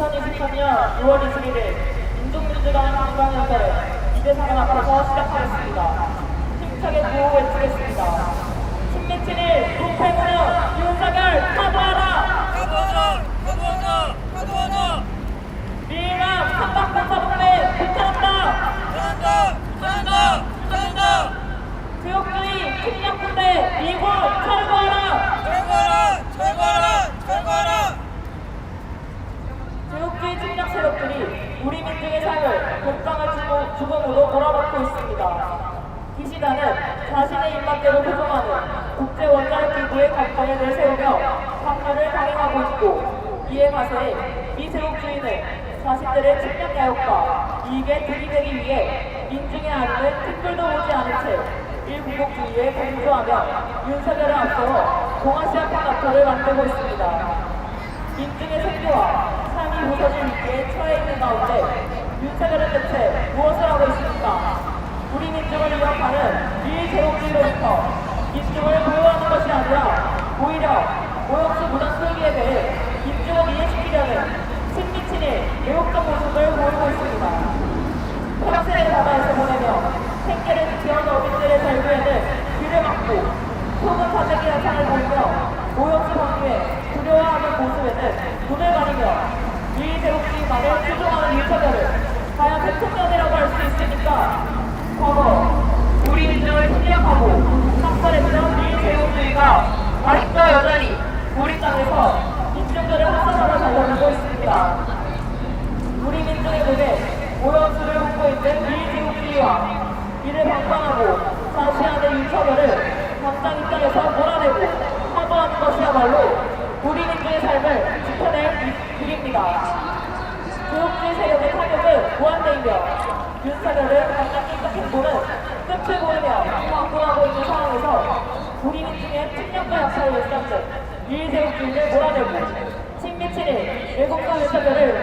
2023년 6월 21일 민족민주당 관광연설을 이대사관 앞에서 시작하겠습니다. 힘차게 구호 외치겠습니다. 16일 동패무려 윤석열 사과하라! 가보자! 가보자! 가보자! 미남 삼박공사동맹 부탁한다! 잘한다! 잘한다! 잘한다! 지역주의 침략군대 미국 철거하라! 철거하라! 철거하라! 철거하라! 제국주의 침략 세력들이 우리 민중의 삶을 독강을 주고 죽음으로 몰아넣고 있습니다. 기시다는 자신의 입맛대로 조종하는 국제 원자력 기구의 각광에 내세우며 합류를 강행하고 있고 이에 가세 이 제국주의는 자신들의 침략 야욕과 이익에 들이대기 위해 민중의 안위는 틱불도 오지 않은 채 일국주의에 공조하며 윤석열을 앞세워 동아시아 평화토를 만들고 있습니다. 민중의 생계와 삶이 부서질 위기에 있는 가운데 윤석열은 대체 무엇을 하고 있습니까? 우리 민중을 위협하는 일제국주의로부터 민중을 보호하는 것이 아니라 오히려 오염수 무단 투기에 대해 민중을 이해시키려는 친미친의 외국적 모습을 보이고 있습니다. 평생을 바다에서 보내며 생계를 지키는 어민들의 절규에는 귀를 막고 소금 사재기 현상을 보이며 오염수 방류에 두려워하는 모습에는 눈을 가리 며 일제국주의만을 추종하는 윤석열을 과연 대통령이라고 할 수 있습니까? 과거 우리 민족을 침략하고 학살했던 일제국주의가 아직도 여전히 우리 땅에서 민중들을 학살하러 달려들고 있습니다. 우리 민족의 눈에 오염수를 묻고 있는 미제국주의와 이를 방관하고 7살 연상들, 유일세 군대 몰아내고 10미 7일 7살 연상들을